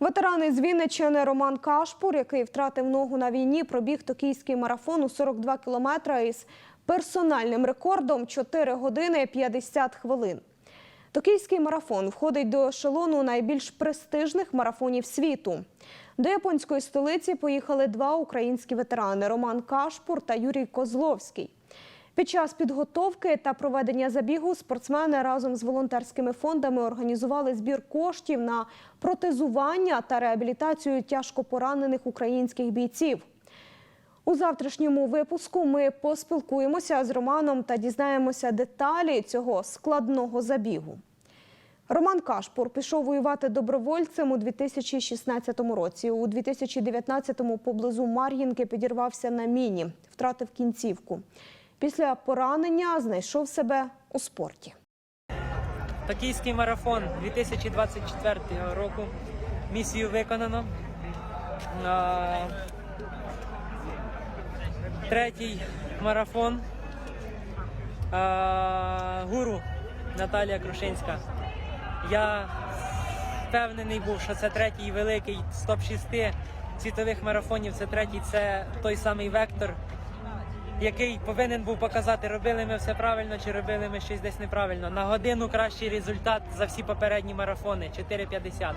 Ветеран із Вінниччини Роман Кашпур, який втратив ногу на війні, пробіг токійський марафон у 42 кілометри із персональним рекордом 4 години 50 хвилин. Токійський марафон входить до ешелону найбільш престижних марафонів світу. До японської столиці поїхали два українські ветерани Роман Кашпур та Юрій Козловський. Під час підготовки та проведення забігу спортсмени разом з волонтерськими фондами організували збір коштів на протезування та реабілітацію тяжко поранених українських бійців. У завтрашньому випуску ми поспілкуємося з Романом та дізнаємося деталі цього складного забігу. Роман Кашпур пішов воювати добровольцем у 2016 році. У 2019-му поблизу Мар'їнки підірвався на міні, втратив кінцівку. Після поранення знайшов себе у спорті. Токійський марафон 2024 року. Місію виконано. Третій марафон. Гуру Наталія Крушинська. Я впевнений був, що це третій великий з топ-6 світових марафонів. Це третій, це той самий вектор, який повинен був показати, робили ми все правильно чи робили ми щось десь неправильно. На годину кращий результат за всі попередні марафони 4,50.